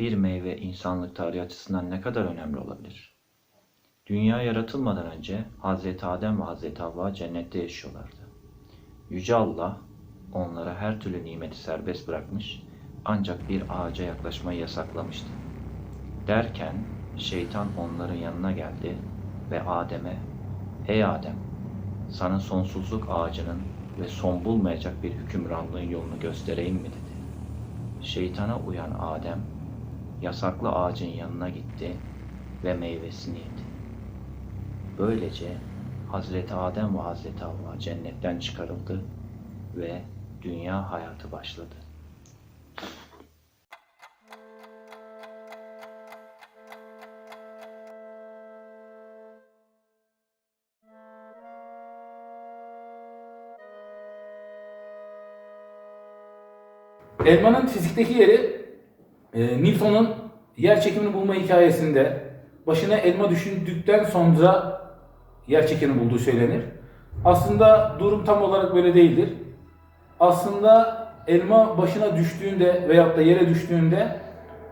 bir meyve insanlık tarihi açısından ne kadar önemli olabilir? Dünya yaratılmadan önce Hazreti Adem ve Hazreti Havva cennette yaşıyorlardı. Yüce Allah onlara her türlü nimeti serbest bırakmış ancak bir ağaca yaklaşmayı yasaklamıştı. Derken şeytan onların yanına geldi ve Adem'e Ey Adem sana sonsuzluk ağacının ve son bulmayacak bir hükümranlığın yolunu göstereyim mi dedi. Şeytana uyan Adem yasaklı ağacın yanına gitti ve meyvesini yedi. Böylece Hazreti Adem ve Hazreti Havva cennetten çıkarıldı ve dünya hayatı başladı. Elmanın fizikteki yeri e, Newton'un yer çekimini bulma hikayesinde başına elma düşündükten sonra yer çekimini bulduğu söylenir. Aslında durum tam olarak böyle değildir. Aslında elma başına düştüğünde veyahut da yere düştüğünde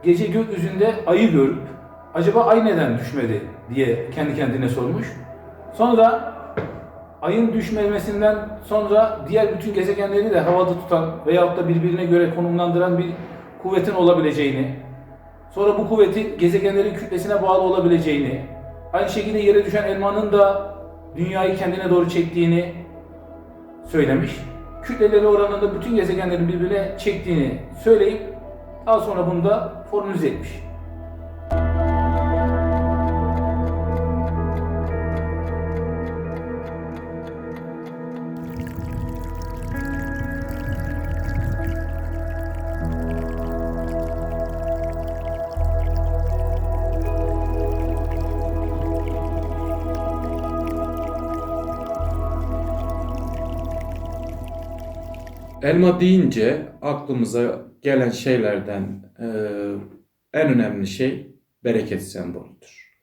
gece gökyüzünde ayı görüp acaba ay neden düşmedi diye kendi kendine sormuş. Sonra ayın düşmemesinden sonra diğer bütün gezegenleri de havada tutan veyahut da birbirine göre konumlandıran bir kuvvetin olabileceğini, sonra bu kuvvetin gezegenlerin kütlesine bağlı olabileceğini, aynı şekilde yere düşen elmanın da dünyayı kendine doğru çektiğini söylemiş. Kütleleri oranında bütün gezegenlerin birbirine çektiğini söyleyip daha sonra bunu da formülize etmiş. Elma deyince aklımıza gelen şeylerden e, en önemli şey bereket sembolüdür.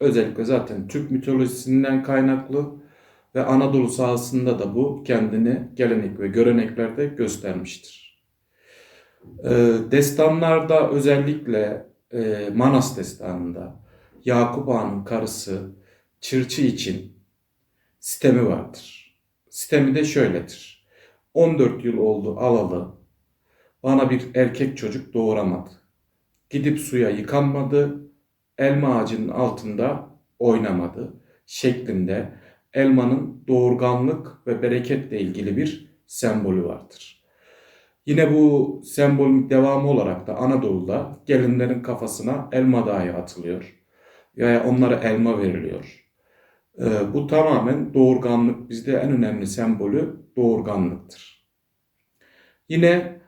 Özellikle zaten Türk mitolojisinden kaynaklı ve Anadolu sahasında da bu kendini gelenek ve göreneklerde göstermiştir. E, destanlarda özellikle e, Manas destanında Yakup Ağa'nın karısı Çırçı için sistemi vardır. Sistemi de şöyledir. 14 yıl oldu alalı. Bana bir erkek çocuk doğuramadı. Gidip suya yıkanmadı. Elma ağacının altında oynamadı. Şeklinde elmanın doğurganlık ve bereketle ilgili bir sembolü vardır. Yine bu sembolün devamı olarak da Anadolu'da gelinlerin kafasına elma dağı atılıyor. Veya onlara elma veriliyor. Ee, bu tamamen doğurganlık. Bizde en önemli sembolü doğurganlıktır. Yine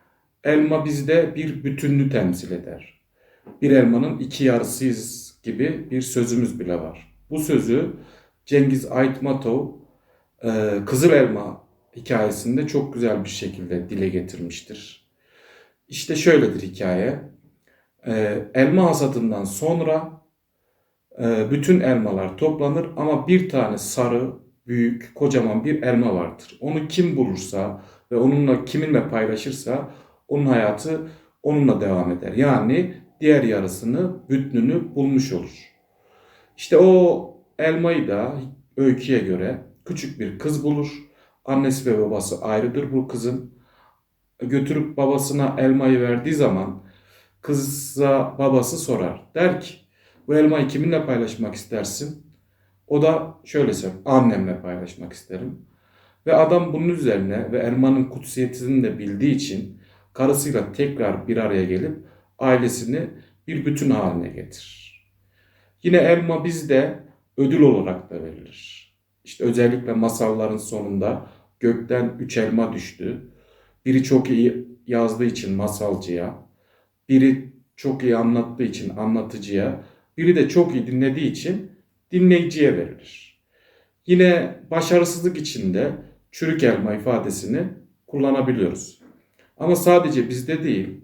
elma bizde bir bütünlüğü temsil eder. Bir elmanın iki yarısıyız gibi bir sözümüz bile var. Bu sözü Cengiz Aytmatov e, Kızıl Elma hikayesinde çok güzel bir şekilde dile getirmiştir. İşte şöyledir hikaye. E, elma hasadından sonra e, bütün elmalar toplanır ama bir tane sarı, büyük, kocaman bir elma vardır. Onu kim bulursa ve onunla kiminle paylaşırsa onun hayatı onunla devam eder. Yani diğer yarısını, bütününü bulmuş olur. İşte o elmayı da öyküye göre küçük bir kız bulur. Annesi ve babası ayrıdır bu kızın. Götürüp babasına elmayı verdiği zaman kıza babası sorar. Der ki bu elmayı kiminle paylaşmak istersin? O da şöyle söyler. Annemle paylaşmak isterim. Ve adam bunun üzerine ve elmanın kutsiyetini de bildiği için karısıyla tekrar bir araya gelip ailesini bir bütün haline getirir. Yine elma bizde ödül olarak da verilir. İşte özellikle masalların sonunda gökten üç elma düştü. Biri çok iyi yazdığı için masalcıya, biri çok iyi anlattığı için anlatıcıya, biri de çok iyi dinlediği için dinleyiciye verilir. Yine başarısızlık içinde çürük elma ifadesini kullanabiliyoruz. Ama sadece bizde değil,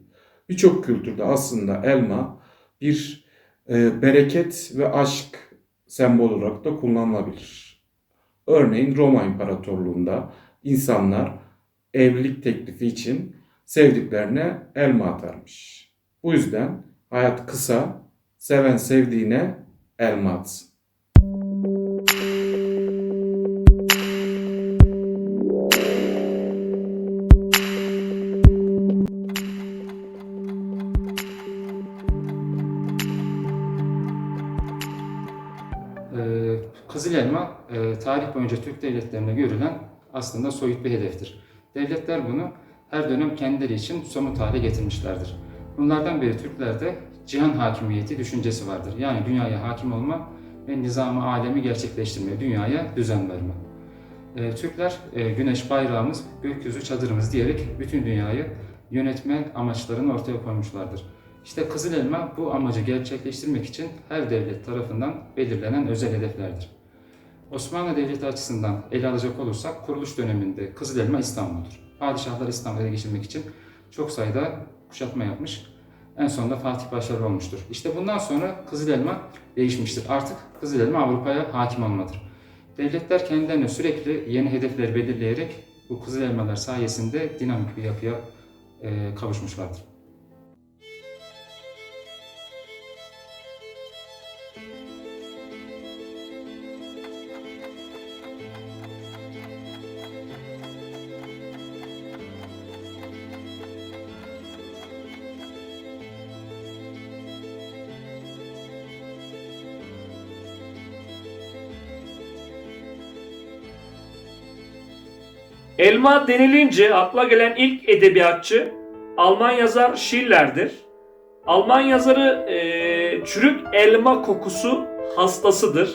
birçok kültürde aslında elma bir e, bereket ve aşk sembol olarak da kullanılabilir. Örneğin Roma İmparatorluğu'nda insanlar evlilik teklifi için sevdiklerine elma atarmış. Bu yüzden Hayat kısa, seven sevdiğine elma atsın. Tarih boyunca Türk devletlerinde görülen aslında soyut bir hedeftir. Devletler bunu her dönem kendileri için somut hale getirmişlerdir. Bunlardan biri Türklerde cihan hakimiyeti düşüncesi vardır. Yani dünyaya hakim olma ve nizamı alemi gerçekleştirme, dünyaya düzen verme. Ee, Türkler e, güneş bayrağımız, gökyüzü çadırımız diyerek bütün dünyayı yönetme amaçlarını ortaya koymuşlardır. İşte Kızıl Elma bu amacı gerçekleştirmek için her devlet tarafından belirlenen özel hedeflerdir. Osmanlı Devleti açısından ele alacak olursak kuruluş döneminde Kızıl Elma İstanbul'dur. Padişahlar İstanbul'a ele geçirmek için çok sayıda kuşatma yapmış. En sonunda Fatih başarılı olmuştur. İşte bundan sonra Kızıl Elma değişmiştir. Artık Kızıl Elma Avrupa'ya hakim olmadır. Devletler kendilerine sürekli yeni hedefler belirleyerek bu Kızıl Elmalar sayesinde dinamik bir yapıya e, kavuşmuşlardır. Elma denilince akla gelen ilk edebiyatçı Alman yazar Schiller'dir. Alman yazarı eee, çürük elma kokusu hastasıdır.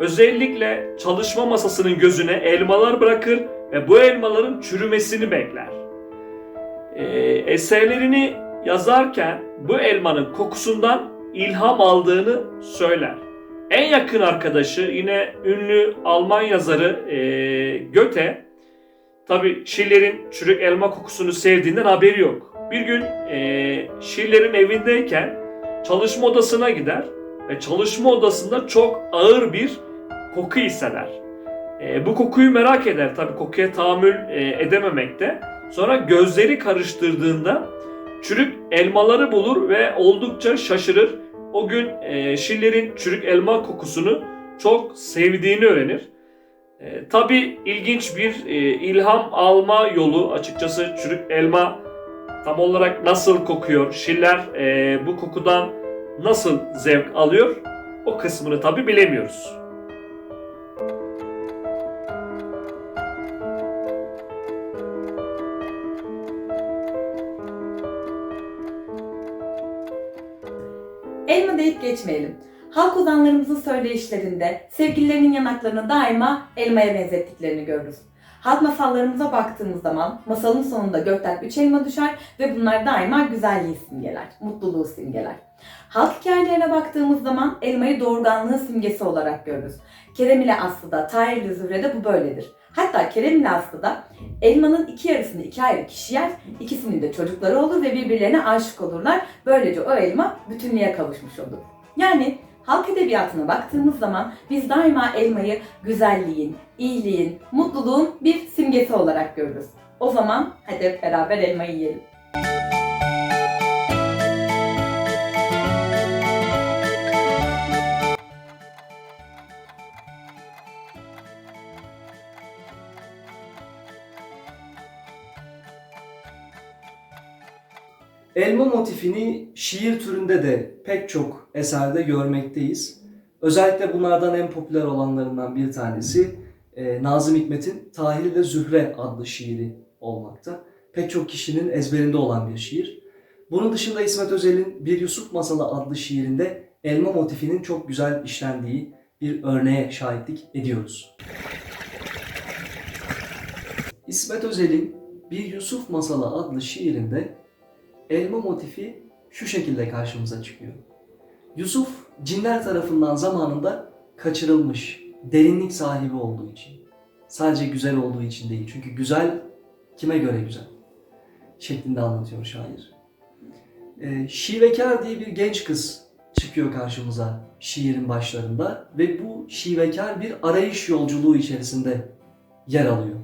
Özellikle çalışma masasının gözüne elmalar bırakır ve bu elmaların çürümesini bekler. Eee, eserlerini yazarken bu elmanın kokusundan ilham aldığını söyler. En yakın arkadaşı yine ünlü Alman yazarı eee Goethe Tabi Schiller'in çürük elma kokusunu sevdiğinden haberi yok. Bir gün eee Schiller'in evindeyken çalışma odasına gider ve çalışma odasında çok ağır bir koku hisseder. Eee, bu kokuyu merak eder tabi kokuya tahammül eee, edememekte. Sonra gözleri karıştırdığında çürük elmaları bulur ve oldukça şaşırır. O gün eee Schiller'in çürük elma kokusunu çok sevdiğini öğrenir. E, tabii ilginç bir e, ilham alma yolu açıkçası çürük elma tam olarak nasıl kokuyor, Schiller e, bu kokudan nasıl zevk alıyor o kısmını tabii bilemiyoruz. Elma deyip geçmeyelim. Halk ozanlarımızın söyleyişlerinde sevgililerinin yanaklarını daima elmaya benzettiklerini görürüz. Halk masallarımıza baktığımız zaman masalın sonunda gökten üç elma düşer ve bunlar daima güzelliği simgeler, mutluluğu simgeler. Halk hikayelerine baktığımız zaman elmayı doğurganlığın simgesi olarak görürüz. Kerem ile Aslı'da, Tahir ile Zühre'de bu böyledir. Hatta Kerem ile Aslı'da elmanın iki yarısını iki ayrı kişi yer, ikisinin de çocukları olur ve birbirlerine aşık olurlar. Böylece o elma bütünlüğe kavuşmuş olur. Yani halk edebiyatına baktığımız zaman biz daima elmayı güzelliğin, iyiliğin, mutluluğun bir simgesi olarak görürüz. O zaman hadi hep beraber elmayı yiyelim. Elma motifini şiir türünde de pek çok eserde görmekteyiz. Özellikle bunlardan en popüler olanlarından bir tanesi e, Nazım Hikmet'in Tahir ile Zühre adlı şiiri olmakta. Pek çok kişinin ezberinde olan bir şiir. Bunun dışında İsmet Özel'in Bir Yusuf Masalı adlı şiirinde elma motifinin çok güzel işlendiği bir örneğe şahitlik ediyoruz. İsmet Özel'in Bir Yusuf Masalı adlı şiirinde elma motifi şu şekilde karşımıza çıkıyor. Yusuf cinler tarafından zamanında kaçırılmış, derinlik sahibi olduğu için. Sadece güzel olduğu için değil. Çünkü güzel kime göre güzel? Şeklinde anlatıyor şair. Ee, Şivekar diye bir genç kız çıkıyor karşımıza şiirin başlarında ve bu şivekar bir arayış yolculuğu içerisinde yer alıyor.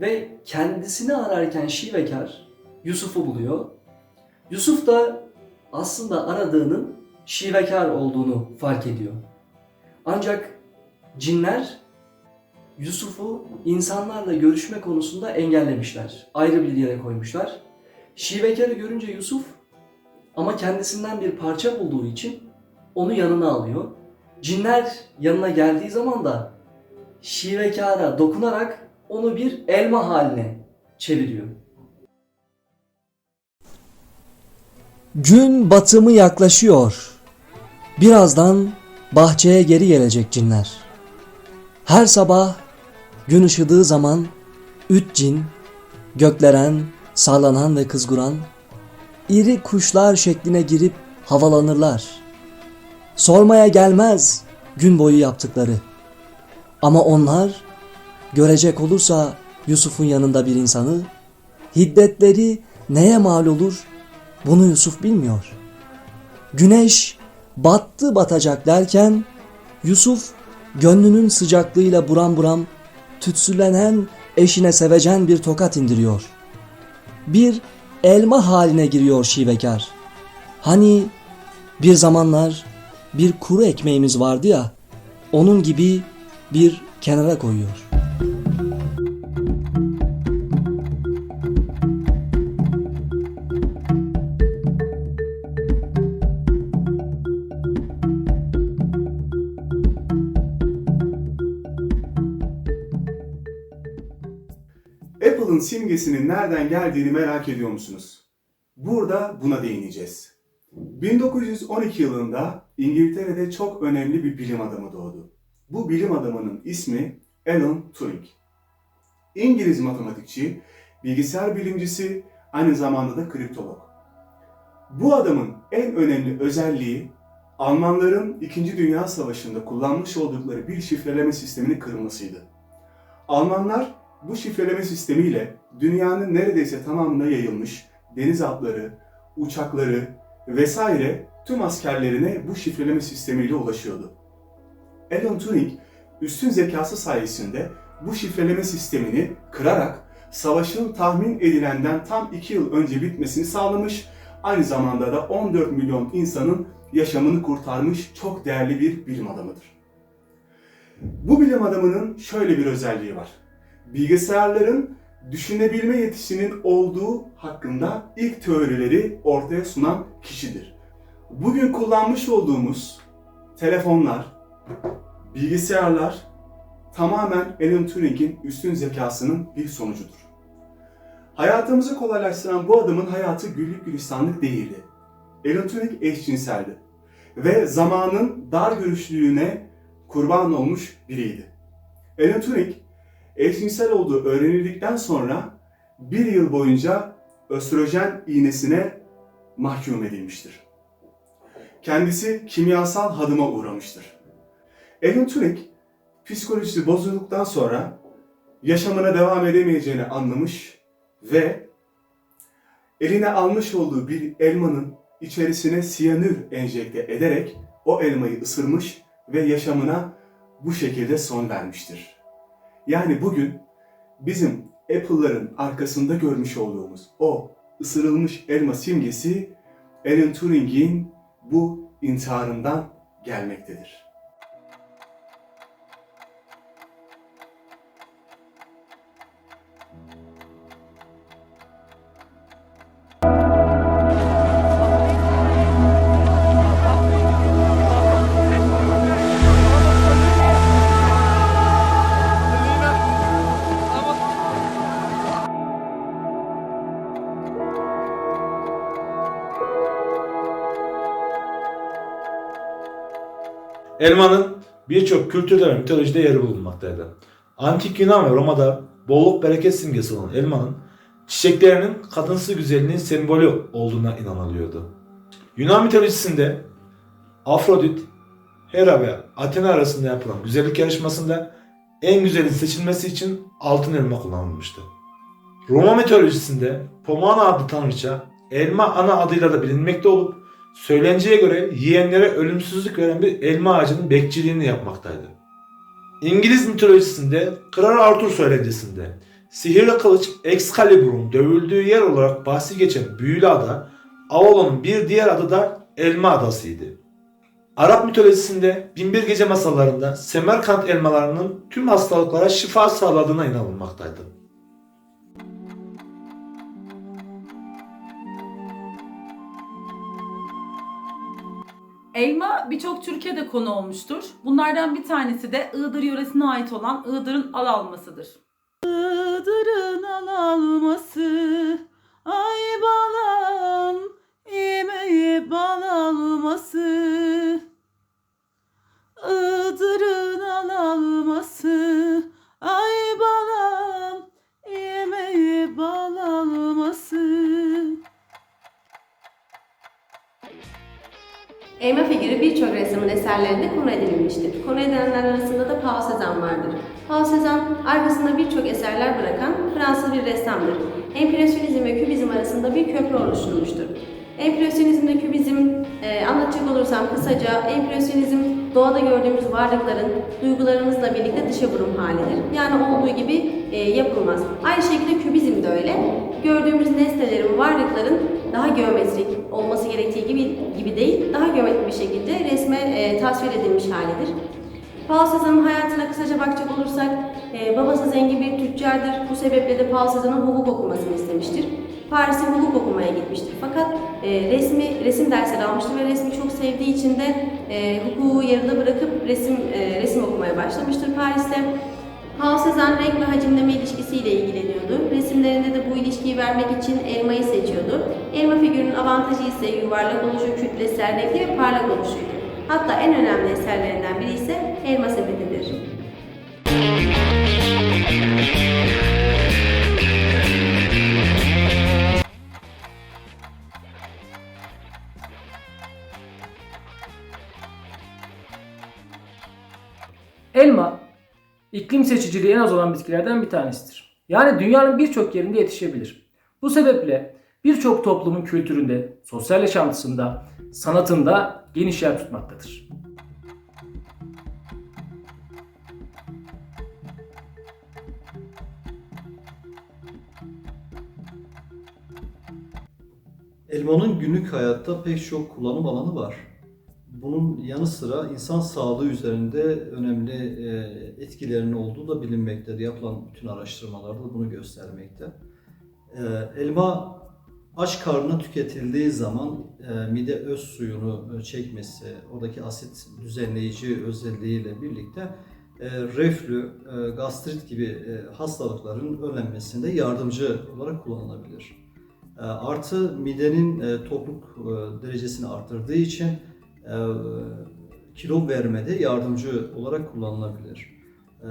Ve kendisini ararken şivekar Yusuf'u buluyor Yusuf da aslında aradığının şivekar olduğunu fark ediyor. Ancak cinler Yusuf'u insanlarla görüşme konusunda engellemişler. Ayrı bir yere koymuşlar. Şivekarı görünce Yusuf ama kendisinden bir parça bulduğu için onu yanına alıyor. Cinler yanına geldiği zaman da şivekara dokunarak onu bir elma haline çeviriyor. Gün batımı yaklaşıyor. Birazdan bahçeye geri gelecek cinler. Her sabah gün ışıdığı zaman üç cin, gökleren, sallanan ve kızguran, iri kuşlar şekline girip havalanırlar. Sormaya gelmez gün boyu yaptıkları. Ama onlar görecek olursa Yusuf'un yanında bir insanı, hiddetleri neye mal olur bunu Yusuf bilmiyor. Güneş battı batacak derken Yusuf gönlünün sıcaklığıyla buram buram tütsülenen eşine sevecen bir tokat indiriyor. Bir elma haline giriyor şivekar. Hani bir zamanlar bir kuru ekmeğimiz vardı ya, onun gibi bir kenara koyuyor. Apple'ın simgesinin nereden geldiğini merak ediyor musunuz? Burada buna değineceğiz. 1912 yılında İngiltere'de çok önemli bir bilim adamı doğdu. Bu bilim adamının ismi Alan Turing. İngiliz matematikçi, bilgisayar bilimcisi, aynı zamanda da kriptolog. Bu adamın en önemli özelliği Almanların 2. Dünya Savaşı'nda kullanmış oldukları bir şifreleme sistemini kırmasıydı. Almanlar bu şifreleme sistemiyle dünyanın neredeyse tamamına yayılmış deniz atları, uçakları vesaire tüm askerlerine bu şifreleme sistemiyle ulaşıyordu. Alan Turing üstün zekası sayesinde bu şifreleme sistemini kırarak savaşın tahmin edilenden tam 2 yıl önce bitmesini sağlamış, aynı zamanda da 14 milyon insanın yaşamını kurtarmış çok değerli bir bilim adamıdır. Bu bilim adamının şöyle bir özelliği var bilgisayarların düşünebilme yetisinin olduğu hakkında ilk teorileri ortaya sunan kişidir. Bugün kullanmış olduğumuz telefonlar, bilgisayarlar tamamen Alan Turing'in üstün zekasının bir sonucudur. Hayatımızı kolaylaştıran bu adamın hayatı güllük gülistanlık değildi. Alan Turing eşcinseldi ve zamanın dar görüşlülüğüne kurban olmuş biriydi. Alan Turing eşcinsel olduğu öğrenildikten sonra bir yıl boyunca östrojen iğnesine mahkum edilmiştir. Kendisi kimyasal hadıma uğramıştır. Alan Turing psikolojisi bozulduktan sonra yaşamına devam edemeyeceğini anlamış ve eline almış olduğu bir elmanın içerisine siyanür enjekte ederek o elmayı ısırmış ve yaşamına bu şekilde son vermiştir. Yani bugün bizim Apple'ların arkasında görmüş olduğumuz o ısırılmış elma simgesi Alan Turing'in bu intiharından gelmektedir. Elmanın birçok kültürde ve mitolojide yeri bulunmaktaydı. Antik Yunan ve Roma'da bolluk bereket simgesi olan elmanın çiçeklerinin kadınsı güzelliğin sembolü olduğuna inanılıyordu. Yunan mitolojisinde Afrodit, Hera ve Athena arasında yapılan güzellik yarışmasında en güzelin seçilmesi için altın elma kullanılmıştı. Roma mitolojisinde Pomona adlı tanrıça elma ana adıyla da bilinmekte olup Söylenceye göre yiyenlere ölümsüzlük veren bir elma ağacının bekçiliğini yapmaktaydı. İngiliz mitolojisinde Kral Arthur söylencisinde sihirli kılıç Excalibur'un dövüldüğü yer olarak bahsi geçen büyülü ada Avalon'un bir diğer adı da Elma Adası'ydı. Arap mitolojisinde Binbir Gece masallarında Semerkant elmalarının tüm hastalıklara şifa sağladığına inanılmaktaydı. Elma birçok Türkiye'de konu olmuştur. Bunlardan bir tanesi de Iğdır yöresine ait olan Iğdır'ın al almasıdır. Iğdır'ın al alması, ay balam, yemeği bal alması. Iğdır'ın al alması, ay balam, yemeği bal alması. Elma figürü birçok ressamın eserlerinde konu edilmiştir. Konu edilenler arasında da Paul Cézanne vardır. Paul Cézanne arkasında birçok eserler bırakan Fransız bir ressamdır. Empresyonizm ve kübizm arasında bir köprü oluşturmuştur. Empresyonizmle kübizm e, anlatacak olursam kısaca empresyonizm doğada gördüğümüz varlıkların duygularımızla birlikte dışa vurum halidir. Yani olduğu gibi e, yapılmaz. Aynı şekilde kübizm de öyle. Gördüğümüz nesnelerin, varlıkların daha geometrik olması gerektiği gibi gibi değil, daha geometrik bir şekilde resme e, tasvir edilmiş halidir. Paul Cézanne'ın hayatına kısaca bakacak olursak, e, babası zengin bir tüccardır. Bu sebeple de Paul Cézanne'ın hukuk okumasını istemiştir. Paris'e hukuk okumaya gitmiştir. Fakat e, resmi resim dersleri almıştır ve resmi çok sevdiği için de e, hukuku yarıda bırakıp resim e, resim okumaya başlamıştır Paris'te. Paul Cézanne renk ve hacimleme ilişkisiyle ilgileniyordu. Resimlerinde de bu ilişkiyi vermek için elmayı seçiyordu. Elma figürünün avantajı ise yuvarlak oluşu, kütlesel, renkli ve parlak oluşuydu. Hatta en önemli eserlerinden biri ise elma sepetidir. Elma, iklim seçiciliği en az olan bitkilerden bir tanesidir. Yani dünyanın birçok yerinde yetişebilir. Bu sebeple birçok toplumun kültüründe, sosyal yaşantısında, sanatında geniş yer tutmaktadır. Elmanın günlük hayatta pek çok kullanım alanı var. Bunun yanı sıra insan sağlığı üzerinde önemli e, etkilerinin olduğu da bilinmektedir. Yapılan bütün araştırmalar da bunu göstermekte. E, Elma aç karnına tüketildiği zaman e, mide öz suyunu çekmesi, oradaki asit düzenleyici özelliğiyle birlikte e, reflü, e, gastrit gibi e, hastalıkların önlenmesinde yardımcı olarak kullanılabilir. E, Artı midenin e, tokluk e, derecesini arttırdığı için e, kilo vermede yardımcı olarak kullanılabilir. E,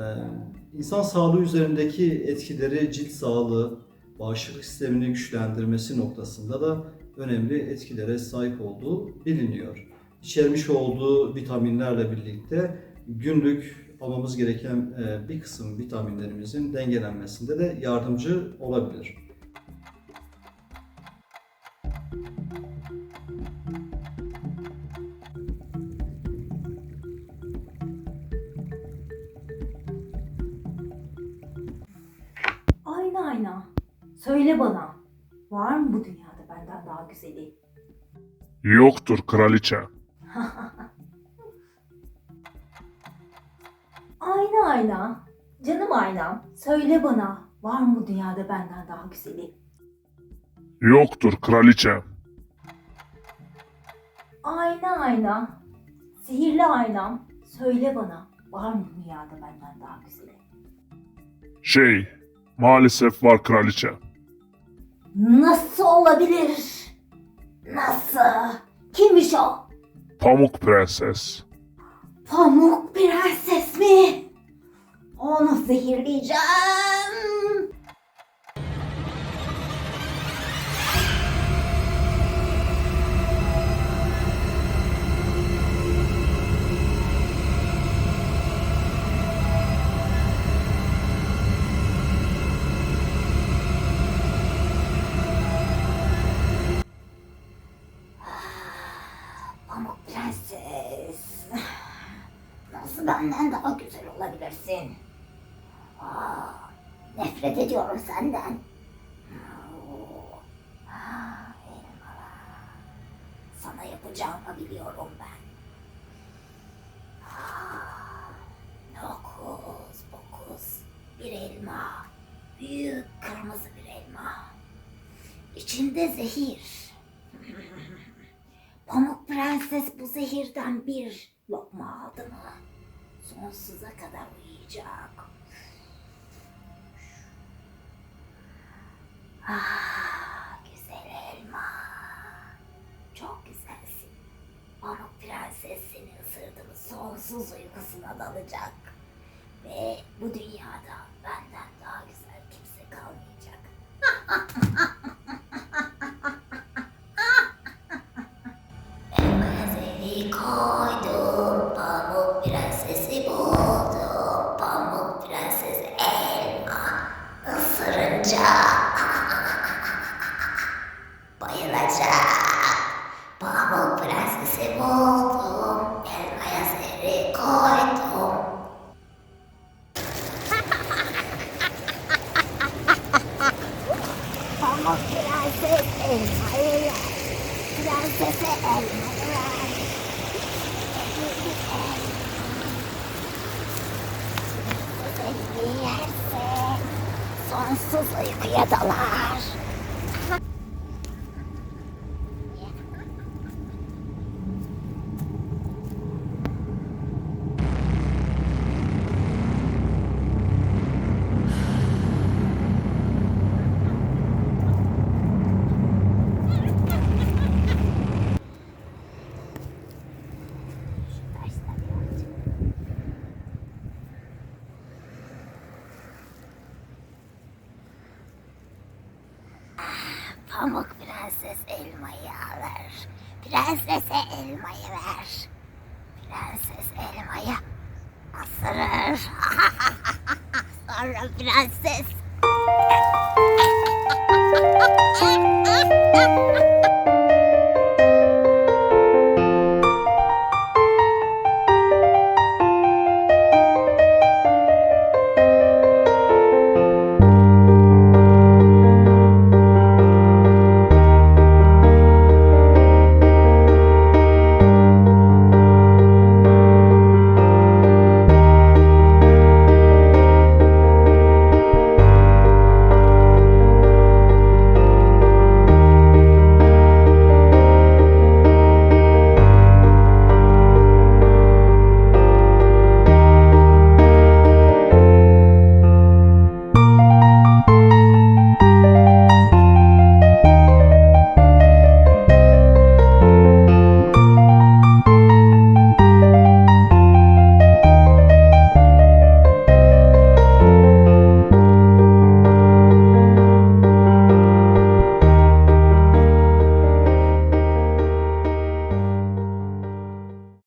İnsan sağlığı üzerindeki etkileri cilt sağlığı, bağışıklık sistemini güçlendirmesi noktasında da önemli etkilere sahip olduğu biliniyor. İçermiş olduğu vitaminlerle birlikte günlük almamız gereken e, bir kısım vitaminlerimizin dengelenmesinde de yardımcı olabilir. Söyle bana. Var mı bu dünyada benden daha güzeli? Yoktur kraliçe. ayna ayna. Canım aynam. Söyle bana. Var mı bu dünyada benden daha güzeli? Yoktur kraliçe. Ayna ayna. Sihirli aynam. Söyle bana. Var mı bu dünyada benden daha güzeli? Şey, maalesef var kraliçe. Nasıl olabilir? Nasıl? Kimmiş o? Pamuk prenses. Pamuk prenses mi? Onu zehirleyeceğim. Güzel olabilirsin? Aa, nefret ediyorum senden. Sana yapacağımı biliyorum ben. Ah, Dokuz, dokuz. Bir elma. Büyük kırmızı bir elma. İçinde zehir. Pamuk Prenses bu zehirden bir lokma aldı mı? Sonsuza kadar uyuyacak. Ah, güzel elma. Çok güzelsin. Pamuk Prenses seni ısırdı sonsuz uykusuna dalacak. Ve bu dünyada Pamuk Prenses elmayı alır. Prensese elmayı ver. Prenses elmayı ısırır. Sonra prenses